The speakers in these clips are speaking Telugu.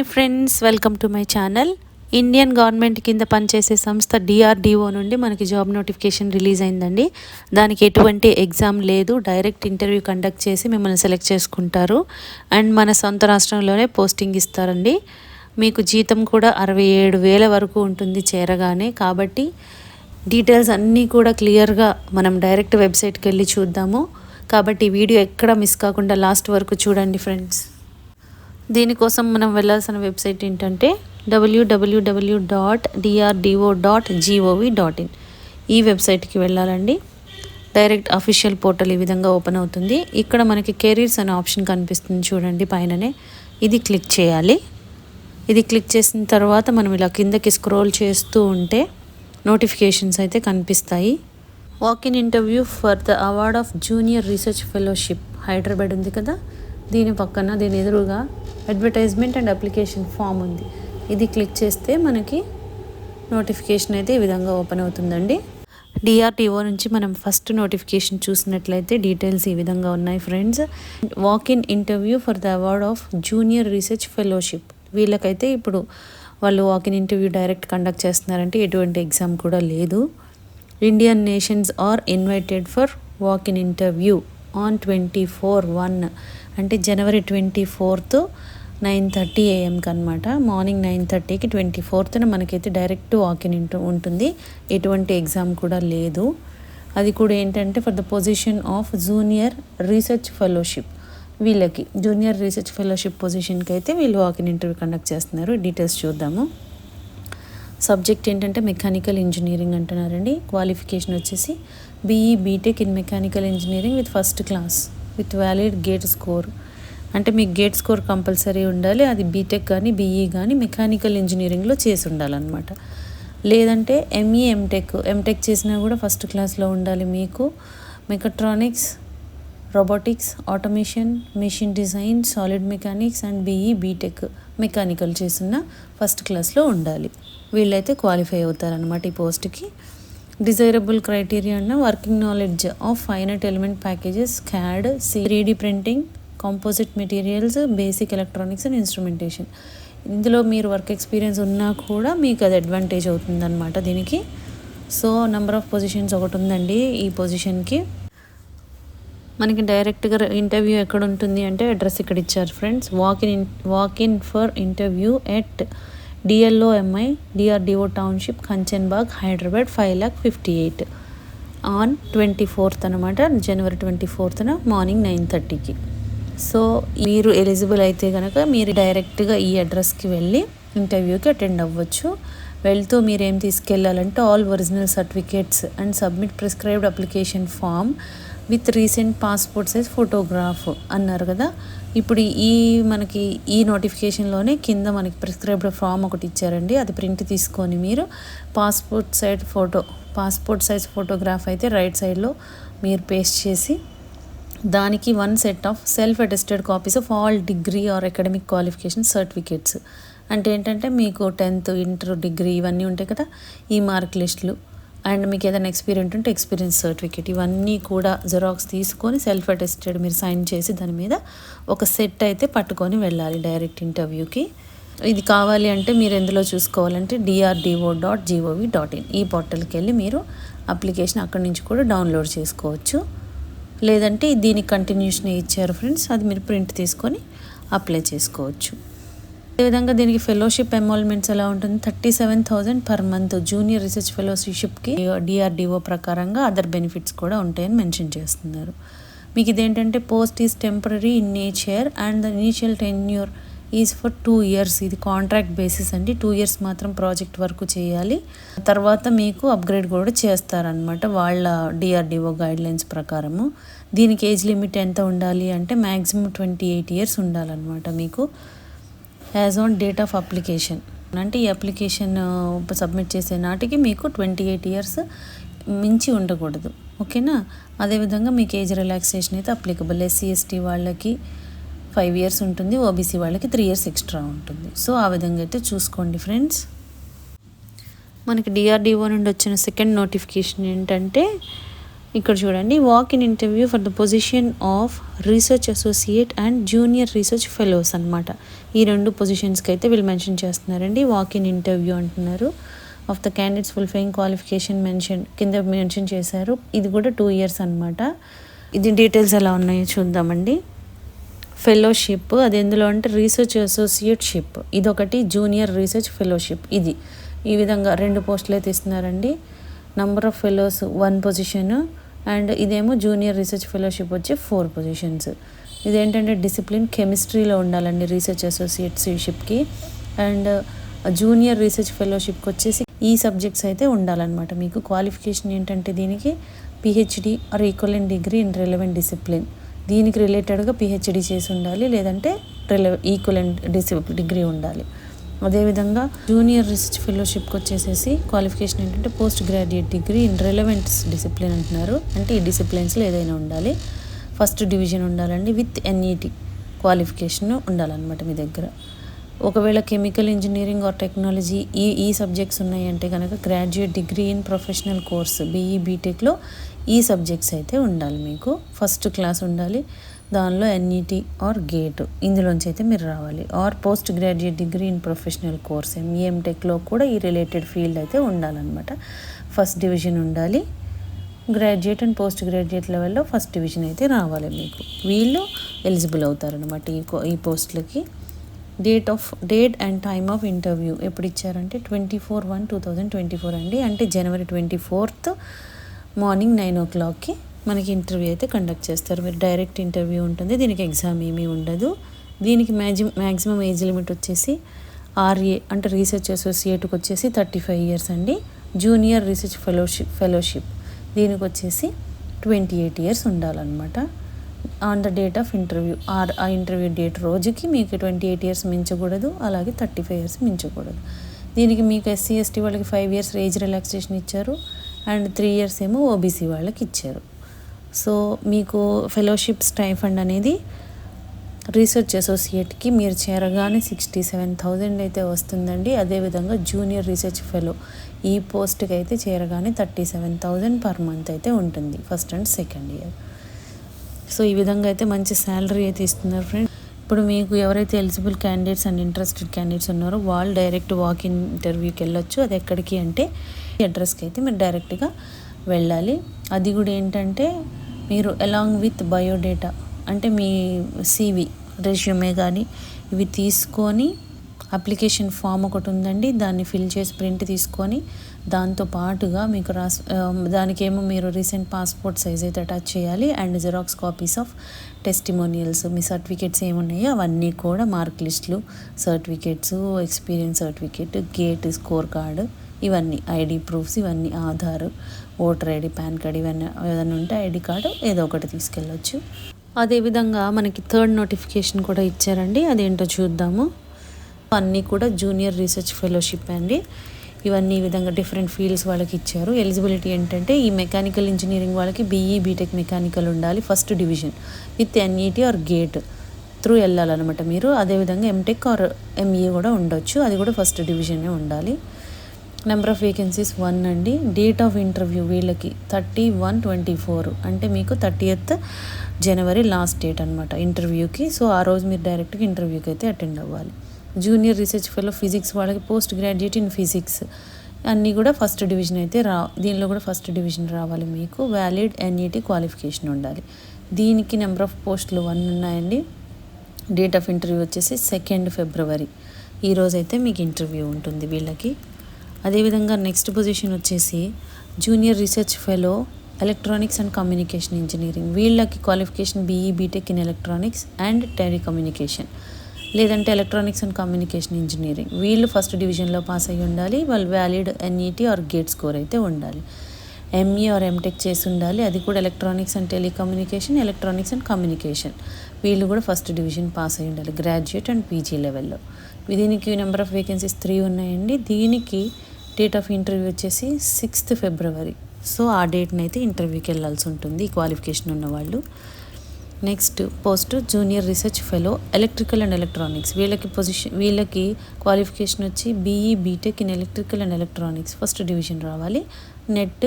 Hi friends welcome to my channel. Indian government కింద పనిచేసే సంస్థ డిఆర్డిఓ నుండి మనకి జాబ్ నోటిఫికేషన్ రిలీజ్ అయిందండి. దానికి ఎటువంటి ఎగ్జామ్ లేదు డైరెక్ట్ ఇంటర్వ్యూ కండక్ట్ చేసి మిమ్మల్ని సెలెక్ట్ చేసుకుంటారు. అండ్ మన సొంత రాష్ట్రంలోనే పోస్టింగ్ ఇస్తారండి. మీకు జీతం కూడా అరవై ఏడు వేల వరకు ఉంటుంది చేరగానే. కాబట్టి డీటెయిల్స్ అన్నీ కూడా క్లియర్గా మనం డైరెక్ట్ వెబ్సైట్కి వెళ్ళి చూద్దాము. కాబట్టి వీడియో ఎక్కడ మిస్ కాకుండా లాస్ట్ వరకు చూడండి ఫ్రెండ్స్. దీనికోసం మనం వెళ్ళాల్సిన వెబ్సైట్ ఏంటంటే డబ్ల్యూడబ్ల్యూడబ్ల్యూ dot DRDO dot G O V dot in ఈ వెబ్సైట్కి వెళ్ళాలండి. డైరెక్ట్ అఫీషియల్ పోర్టల్ ఈ విధంగా ఓపెన్ అవుతుంది. ఇక్కడ మనకి కెరీర్స్ అనే ఆప్షన్ కనిపిస్తుంది చూడండి పైననే. ఇది క్లిక్ చేయాలి. ఇది క్లిక్ చేసిన తర్వాత మనం ఇలా కిందకి స్క్రోల్ చేస్తూ ఉంటే నోటిఫికేషన్స్ అయితే కనిపిస్తాయి. Walk in interview for the award of junior research fellowship. Hyderabad ఉంది కదా? దీని పక్కన దీని ఎదురుగా అడ్వర్టైజ్మెంట్ అండ్ అప్లికేషన్ ఫామ్ ఉంది. ఇది క్లిక్ చేస్తే మనకి నోటిఫికేషన్ అయితే ఈ విధంగా ఓపెన్ అవుతుందండి. డిఆర్టీఓ నుంచి మనం ఫస్ట్ నోటిఫికేషన్ చూసినట్లయితే డీటెయిల్స్ ఈ విధంగా ఉన్నాయి friends walk in interview for the award of junior research fellowship వీళ్ళకైతే ఇప్పుడు వాళ్ళు walk in interview direct conduct చేస్తున్నారంటే ఎటువంటి ఎగ్జామ్ కూడా లేదు. Indian nations are invited for walk in interview on twenty four one అంటే జనవరి ట్వంటీ ఫోర్త్ నైన్ థర్టీ ఏఎంకి అనమాట మార్నింగ్ నైన్ థర్టీకి ట్వంటీ ఫోర్త్న మనకైతే డైరెక్ట్ వాకిన్ ఇన్ ఉంటుంది. ఎటువంటి ఎగ్జామ్ కూడా లేదు. అది కూడా ఏంటంటే for the position of junior research fellowship వీళ్ళకి. జూనియర్ రీసెర్చ్ ఫెలోషిప్ పొజిషన్కి అయితే వీళ్ళు వాకిన్ ఇంటర్వ్యూ కండక్ట్ చేస్తున్నారు. డీటెయిల్స్ చూద్దాము. సబ్జెక్ట్ ఏంటంటే మెకానికల్ ఇంజనీరింగ్ అంటున్నారండి. క్వాలిఫికేషన్ వచ్చేసి BE BTech in mechanical engineering with first class with valid GATE score. అంటే మీకు గేట్ స్కోర్ కంపల్సరీ ఉండాలి అది బీటెక్ కానీ బీఈ కానీ మెకానికల్ ఇంజనీరింగ్లో చేసి ఉండాలన్నమాట. లేదంటే ఎంఈ ఎంటెక్ ఎంటెక్ చేసినా కూడా ఫస్ట్ క్లాస్లో ఉండాలి మీకు. Mechatronics robotics automation machine design solid mechanics and BE BTech mechanical చేసిన ఫస్ట్ క్లాస్లో ఉండాలి. వీళ్ళైతే క్వాలిఫై అవుతారనమాట ఈ పోస్ట్కి. డిజైరబుల్ క్రైటీరియా అన్న working knowledge of finite element packages CAD three printing composite materials basic electronics and instrumentation ఇందులో మీరు వర్క్ ఎక్స్పీరియన్స్ ఉన్నా కూడా మీకు అది అడ్వాంటేజ్ అవుతుందన్నమాట దీనికి. సో నెంబర్ ఆఫ్ పొజిషన్స్ ఒకటి ఉందండి ఈ పొజిషన్కి మనకి డైరెక్ట్గా ఇంటర్వ్యూ ఎక్కడ ఉంటుంది అంటే అడ్రస్ ఇక్కడ ఇచ్చారు friends walk in walk in for interview at DLOMI DRDO township Kanchanbagh Hyderabad five lakh fifty eight on twenty fourth అనమాట జనవరి ట్వంటీ ఫోర్త్న మార్నింగ్ నైన్ థర్టీకి సో మీరు ఎలిజిబుల్ అయితే కనుక మీరు డైరెక్ట్గా ఈ అడ్రస్కి వెళ్ళి ఇంటర్వ్యూకి అటెండ్ అవ్వచ్చు. వెళ్తూ మీరు ఏం తీసుకెళ్ళాలంటే all original certificates and submit prescribed application form with recent passport size photograph అన్నారు కదా. ఇప్పుడు ఈ మనకి ఈ నోటిఫికేషన్లోనే కింద మనకి ప్రిస్క్రైబ్డ్ ఫామ్ ఒకటి ఇచ్చారండి. అది ప్రింట్ తీసుకొని మీరు passport size photo passport size photograph అయితే రైట్ సైడ్లో మీరు పేస్ట్ చేసి దానికి one set of self attested copies of all degree or academic qualification certificates. అంటే ఏంటంటే మీకు టెన్త్ ఇంటర్ డిగ్రీ ఇవన్నీ ఉంటాయి కదా ఈ మార్క్ లిస్టులు. అండ్ మీకు ఏదైనా ఎక్స్పీరియన్స్ ఉంటే ఎక్స్పీరియన్స్ సర్టిఫికేట్ ఇవన్నీ కూడా జెరాక్స్ తీసుకొని సెల్ఫ్ అటెస్టెడ్ మీరు సైన్ చేసి దాని మీద ఒక సెట్ అయితే పట్టుకొని వెళ్ళాలి డైరెక్ట్ ఇంటర్వ్యూకి ఇది కావాలి అంటే మీరు ఎందులో చూసుకోవాలంటే DRDO dot G O V dot in ఈ పోర్టల్కి వెళ్ళి మీరు అప్లికేషన్ అక్కడి నుంచి కూడా డౌన్లోడ్ చేసుకోవచ్చు. లేదంటే దీనికి కంటిన్యూషన్ ఇచ్చారు ఫ్రెండ్స్ అది మీరు ప్రింట్ తీసుకొని అప్లై చేసుకోవచ్చు. అదేవిధంగా దీనికి ఫెలోషిప్ ఎన్రోల్మెంట్స్ ఎలా ఉంటుంది? Thirty seven thousand per month junior research ఫెలోషిప్కి DRDO ప్రకారంగా అదర్ బెనిఫిట్స్ కూడా ఉంటాయని మెన్షన్ చేస్తున్నారు. మీకు ఇదేంటంటే post is temporary in nature and the initial tenure is for two years ఇది కాంట్రాక్ట్ బేసిస్ అండి. టూ ఇయర్స్ మాత్రం ప్రాజెక్ట్ వర్క్ చేయాలి. తర్వాత మీకు అప్గ్రేడ్ కూడా చేస్తారనమాట వాళ్ళ డిఆర్డిఓ గైడ్లైన్స్ ప్రకారము. దీనికి ఏజ్ లిమిట్ ఎంత ఉండాలి అంటే మ్యాక్సిమం ట్వంటీ ఎయిట్ ఇయర్స్ ఉండాలన్నమాట మీకు. As on date of application. అంటే ఈ అప్లికేషన్ సబ్మిట్ చేసే నాటికి మీకు ట్వంటీ ఎయిట్ ఇయర్స్ మించి ఉండకూడదు. ఓకేనా? అదేవిధంగా మీకు ఏజ్ రిలాక్సేషన్ అయితే అప్లికబుల్. ఎస్సీ ఎస్టీ వాళ్ళకి ఫైవ్ ఇయర్స్ ఉంటుంది ఓబీసీ వాళ్ళకి త్రీ ఇయర్స్ ఎక్స్ట్రా ఉంటుంది. సో ఆ విధంగా అయితే చూసుకోండి ఫ్రెండ్స్. మనకి డిఆర్డిఓ నుండి వచ్చిన సెకండ్ నోటిఫికేషన్ ఏంటంటే ఇక్కడ చూడండి walk in interview for the position of research associate and junior research fellows అనమాట ఈ రెండు పొజిషన్స్కి అయితే వీళ్ళు మెన్షన్ చేస్తున్నారండి. వాక్ ఇన్ ఇంటర్వ్యూ అంటున్నారు. Of the candidates fulfilling qualification mention కింద మెన్షన్ చేశారు. ఇది కూడా టూ ఇయర్స్ అనమాట ఇది డీటెయిల్స్ ఎలా ఉన్నాయో చూద్దామండి. ఫెలోషిప్ అది ఎందులో అంటే రీసెర్చ్ అసోసియేట్షిప్ ఇదొకటి జూనియర్ రీసెర్చ్ ఫెలోషిప్ ఇది. ఈ విధంగా రెండు పోస్టులు అయితే ఇస్తున్నారండి. Number of fellows one position and ఇదేమో జూనియర్ రీసెర్చ్ ఫెలోషిప్ వచ్చి ఫోర్ పొజిషన్స్ ఇదేంటంటే డిసిప్లిన్ కెమిస్ట్రీలో ఉండాలండి రీసెర్చ్ అసోసియేట్షిప్కి అండ్ జూనియర్ రీసెర్చ్ ఫెలోషిప్కి వచ్చేసి ఈ సబ్జెక్ట్స్ అయితే ఉండాలన్నమాట మీకు. క్వాలిఫికేషన్ ఏంటంటే దీనికి PhD or equivalent degree in relevant discipline దీనికి రిలేటెడ్గా పిహెచ్డి చేసి ఉండాలి లేదంటే రిలె ఈక్వలెంట్ డిసి డిగ్రీ ఉండాలి. అదేవిధంగా జూనియర్ రీసెర్చ్ ఫెలోషిప్కి వచ్చేసేసి క్వాలిఫికేషన్ ఏంటంటే post graduate degree in relevants discipline అంటున్నారు. అంటే ఈ డిసిప్లిన్స్లో ఏదైనా ఉండాలి. ఫస్ట్ డివిజన్ ఉండాలండి. విత్ ఎన్ఈటి క్వాలిఫికేషన్ ఉండాలన్నమాట మీ దగ్గర. ఒకవేళ కెమికల్ ఇంజనీరింగ్ ఆర్ టెక్నాలజీ ఈ ఈ సబ్జెక్ట్స్ ఉన్నాయంటే కనుక graduate degree in professional course BE బీటెక్లో ఈ సబ్జెక్ట్స్ అయితే ఉండాలి మీకు. ఫస్ట్ క్లాస్ ఉండాలి. దానిలో ఎన్ఈటీ ఆర్ గేట్. ఇందులోంచి అయితే మీరు రావాలి. Or post graduate degree in professional course. Mem టెక్లో కూడా ఈ రిలేటెడ్ ఫీల్డ్ అయితే ఉండాలన్నమాట. ఫస్ట్ డివిజన్ ఉండాలి. గ్రాడ్యుయేట్ అండ్ పోస్ట్ గ్రాడ్యుయేట్ లెవెల్లో ఫస్ట్ డివిజన్ అయితే రావాలి మీకు. వీళ్ళు ఎలిజిబుల్ అవుతారనమాట ఈ ఈ పోస్టులకి. Date of date and time of interview ఎప్పుడు ఇచ్చారంటే twenty four one two thousand twenty four అండి. అంటే జనవరి ట్వంటీ ఫోర్త్ మార్నింగ్ నైన్ ఓ క్లాక్కి మనకి ఇంటర్వ్యూ అయితే కండక్ట్ చేస్తారు. మీరు డైరెక్ట్ ఇంటర్వ్యూ ఉంటుంది. దీనికి ఎగ్జామ్ ఏమీ ఉండదు. దీనికి మ్యాజి మ్యాక్సిమం ఏజ్ లిమిట్ వచ్చేసి ఆర్ఏ అంటే రీసెర్చ్ అసోసియేట్కి వచ్చేసి థర్టీ ఫైవ్ ఇయర్స్ అండి. Junior research fellowship fellowship. దీనికి వచ్చేసి ట్వంటీ ఎయిట్ ఇయర్స్ ఉండాలన్నమాట. On the date of interview or ఆ ఇంటర్వ్యూ డేట్ రోజుకి మీకు ట్వంటీ ఎయిట్ ఇయర్స్ మించకూడదు. అలాగే థర్టీ ఫైవ్ ఇయర్స్ మించకూడదు. దీనికి మీకు ఎస్సీ ఎస్టీ వాళ్ళకి ఫైవ్ ఇయర్స్ ఏజ్ రిలాక్సేషన్ ఇచ్చారు. అండ్ త్రీ ఇయర్స్ ఏమో ఓబీసీ వాళ్ళకి ఇచ్చారు. సో మీకు ఫెలోషిప్ స్టైఫండ్ అనేది రీసెర్చ్ అసోసియేట్కి మీరు చేరగానే సిక్స్టీ సెవెన్ థౌజండ్ అయితే వస్తుందండి. అదేవిధంగా జూనియర్ రీసెర్చ్ ఫెలో ఈ పోస్ట్కి అయితే చేరగానే thirty seven thousand per month అయితే ఉంటుంది first and second year so ఈ విధంగా అయితే మంచి శాలరీ అయితే ఇస్తున్నారు ఫ్రెండ్ ఇప్పుడు మీకు ఎవరైతే eligible candidates and interested candidates ఉన్నారో వాళ్ళు డైరెక్ట్ వాక్ ఇన్ ఇంటర్వ్యూకి వెళ్ళొచ్చు. అది ఎక్కడికి అంటే అడ్రస్కి అయితే మీరు డైరెక్ట్గా వెళ్ళాలి. అది కూడా ఏంటంటే మీరు అలాంగ్ విత్ బయోడేటా అంటే మీ సివి రెజ్యూమే కానీ ఇవి తీసుకొని అప్లికేషన్ ఫామ్ ఒకటి ఉందండి దాన్ని ఫిల్ చేసి ప్రింట్ తీసుకొని దాంతో పాటుగా మీకు రాస్ um, దానికేమో మీరు రీసెంట్ పాస్పోర్ట్ సైజ్ అయితే అటాచ్ చేయాలి and xerox copies of testimonials me certificates ఏమున్నాయో అవన్నీ కూడా మార్క్ లిస్టులు certificates experience certificate GATE score card ఇవన్నీ ఐడి ప్రూఫ్స్ ఇవన్నీ Aadhaar voter ID PAN card ఇవన్నీ ఏదైనా ఉంటే ఐడి కార్డు ఏదో ఒకటి తీసుకెళ్ళొచ్చు. అదేవిధంగా మనకి థర్డ్ నోటిఫికేషన్ కూడా ఇచ్చారండి. అదేంటో చూద్దాము. అన్నీ కూడా జూనియర్ రీసెర్చ్ ఫెలోషిప్ అండి. ఇవన్నీ ఈ విధంగా డిఫరెంట్ ఫీల్డ్స్ వాళ్ళకి ఇచ్చారు. ఎలిజిబిలిటీ ఏంటంటే ఈ మెకానికల్ ఇంజనీరింగ్ వాళ్ళకి బీఈ బీటెక్ మెకానికల్ ఉండాలి first division with NET or GATE through వెళ్ళాలన్నమాట మీరు. అదేవిధంగా ఎంటెక్ ఆర్ ఎంఈఏ కూడా ఉండొచ్చు. అది కూడా ఫస్ట్ డివిజనే ఉండాలి. నెంబర్ ఆఫ్ వేకెన్సీస్ వన్ అండి. డేట్ ఆఫ్ ఇంటర్వ్యూ వీళ్ళకి థర్టీ వన్ ట్వంటీ ఫోర్ అంటే మీకు థర్టీయత్ జనవరి లాస్ట్ డేట్ అనమాట ఇంటర్వ్యూకి సో ఆ రోజు మీరు డైరెక్ట్గా ఇంటర్వ్యూకి అయితే అటెండ్ అవ్వాలి. జూనియర్ రీసెర్చ్ ఫెలో ఫిజిక్స్ వాళ్ళకి పోస్ట్ గ్రాడ్యుయేట్ ఇన్ ఫిజిక్స్ అన్నీ కూడా ఫస్ట్ డివిజన్ అయితే రా దీనిలో కూడా ఫస్ట్ డివిజన్ రావాలి మీకు. వ్యాలిడ్ ఎన్ఈటీ క్వాలిఫికేషన్ ఉండాలి. దీనికి నెంబర్ ఆఫ్ పోస్టులు వన్ ఉన్నాయండి. డేట్ ఆఫ్ ఇంటర్వ్యూ వచ్చేసి సెకండ్ ఫిబ్రవరి ఈరోజైతే అయితే మీకు ఇంటర్వ్యూ ఉంటుంది వీళ్ళకి. అదేవిధంగా నెక్స్ట్ పొజిషన్ వచ్చేసి junior research fellow electronics and communication engineering. వీళ్ళకి qualification BE BTech in electronics and telecommunication లేదంటే ఎలక్ట్రానిక్స్ అండ్ కమ్యూనికేషన్ ఇంజనీరింగ్. వీళ్ళు ఫస్ట్ డివిజన్లో పాస్ అయ్యి ఉండాలి వాళ్ళు valid NET or GATE score అయితే ఉండాలి. ఎంఈ ఆర్ ఎంటెక్ చేసి ఉండాలి అది కూడా electronics and telecommunication electronics and communication. వీళ్ళు కూడా ఫస్ట్ డివిజన్ పాస్ అయ్యి ఉండాలి గ్రాడ్యుయేట్ అండ్ పీజీ లెవెల్లో. దీనికి నెంబర్ ఆఫ్ వేకెన్సీస్ త్రీ ఉన్నాయండి. దీనికి డేట్ ఆఫ్ ఇంటర్వ్యూ వచ్చేసి సిక్స్త్ ఫిబ్రవరి సో ఆ డేట్ని అయితే ఇంటర్వ్యూకి వెళ్ళాల్సి ఉంటుంది క్వాలిఫికేషన్ ఉన్న వాళ్ళు. Next post junior research fellow electrical and electronics వీళ్ళకి పొజిషన్ వీళ్ళకి క్వాలిఫికేషన్ వచ్చి BE BTech in electrical and electronics first division రావాలి. నెట్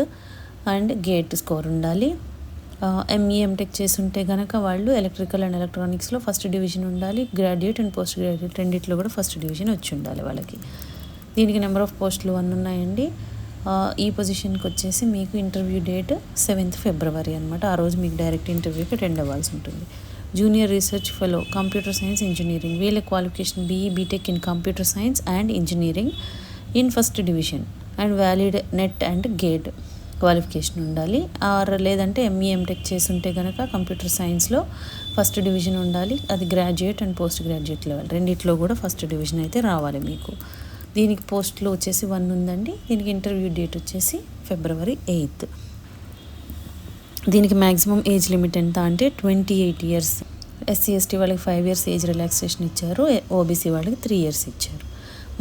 అండ్ గేట్ స్కోర్ ఉండాలి. ఎంఈ ఎంటెక్ చేసి ఉంటే కనుక వాళ్ళు ఎలక్ట్రికల్ అండ్ ఎలక్ట్రానిక్స్లో ఫస్ట్ డివిజన్ ఉండాలి. గ్రాడ్యుయేట్ అండ్ పోస్ట్ గ్రాడ్యుయేట్ రెండిట్లో కూడా ఫస్ట్ డివిజన్ వచ్చి ఉండాలి వాళ్ళకి. దీనికి నెంబర్ ఆఫ్ పోస్టులు వన్ ఉన్నాయండి. ఈ పొజిషన్కి వచ్చేసి మీకు ఇంటర్వ్యూ డేట్ సెవెంత్ ఫిబ్రవరి అనమాట ఆ రోజు మీకు డైరెక్ట్ ఇంటర్వ్యూకి అటెండ్ అవ్వాల్సి ఉంటుంది. Junior research fellow computer science engineering వీళ్ళ qualification BE BTech in computer science and engineering in first division and valid NET and GATE qualification ఉండాలి. ఆర్ లేదంటే ఎంఈ ఎంటెక్ చేసి ఉంటే కనుక కంప్యూటర్ సైన్స్లో ఫస్ట్ డివిజన్ ఉండాలి. అది graduate and post graduate level. రెండిట్లో కూడా ఫస్ట్ డివిజన్ అయితే రావాలి మీకు. దీనికి పోస్ట్లో వచ్చేసి వన్ ఉందండి. దీనికి ఇంటర్వ్యూ డేట్ వచ్చేసి ఫిబ్రవరి ఎయిత్. దీనికి మ్యాక్సిమం ఏజ్ లిమిట్ ఎంత అంటే twenty eight years. SC ST వాళ్ళకి ఫైవ్ ఇయర్స్ ఏజ్ రిలాక్సేషన్ ఇచ్చారు. ఓబీసీ వాళ్ళకి త్రీ ఇయర్స్ ఇచ్చారు.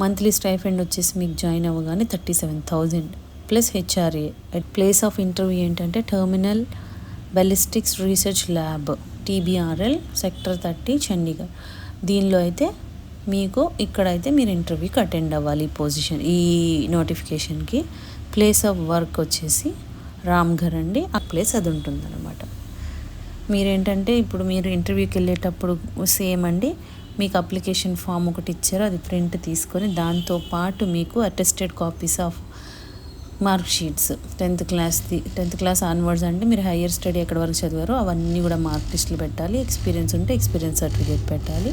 మంత్లీ స్టైఫండ్ వచ్చేసి మీకు జాయిన్ అవ్వగానే thirty seven thousand. Plus HRA. At place of interview ఏంటంటే terminal ballistics research lab TBRL sector thirty Chandigarh. దీనిలో అయితే మీకు ఇక్కడైతే మీరు ఇంటర్వ్యూకి అటెండ్ అవ్వాలి ఈ పొజిషన్ ఈ నోటిఫికేషన్కి ప్లేస్ ఆఫ్ వర్క్ వచ్చేసి రామ్ఘర్ అండి. ఆ ప్లేస్ అది ఉంటుందన్నమాట. మీరేంటంటే ఇప్పుడు మీరు ఇంటర్వ్యూకి వెళ్ళేటప్పుడు సేమ్ అండి. మీకు అప్లికేషన్ ఫామ్ ఒకటి ఇచ్చారు అది ప్రింట్ తీసుకొని దాంతో పాటు మీకు attested copies of mark sheets tenth క్లాస్ది tenth class onwards అంటే మీరు హయ్యర్ స్టడీ ఎక్కడ వరకు చదివారో అవన్నీ కూడా మార్క్ లిస్టులు పెట్టాలి. ఎక్స్పీరియన్స్ ఉంటే ఎక్స్పీరియన్స్ సర్టిఫికేట్ పెట్టాలి.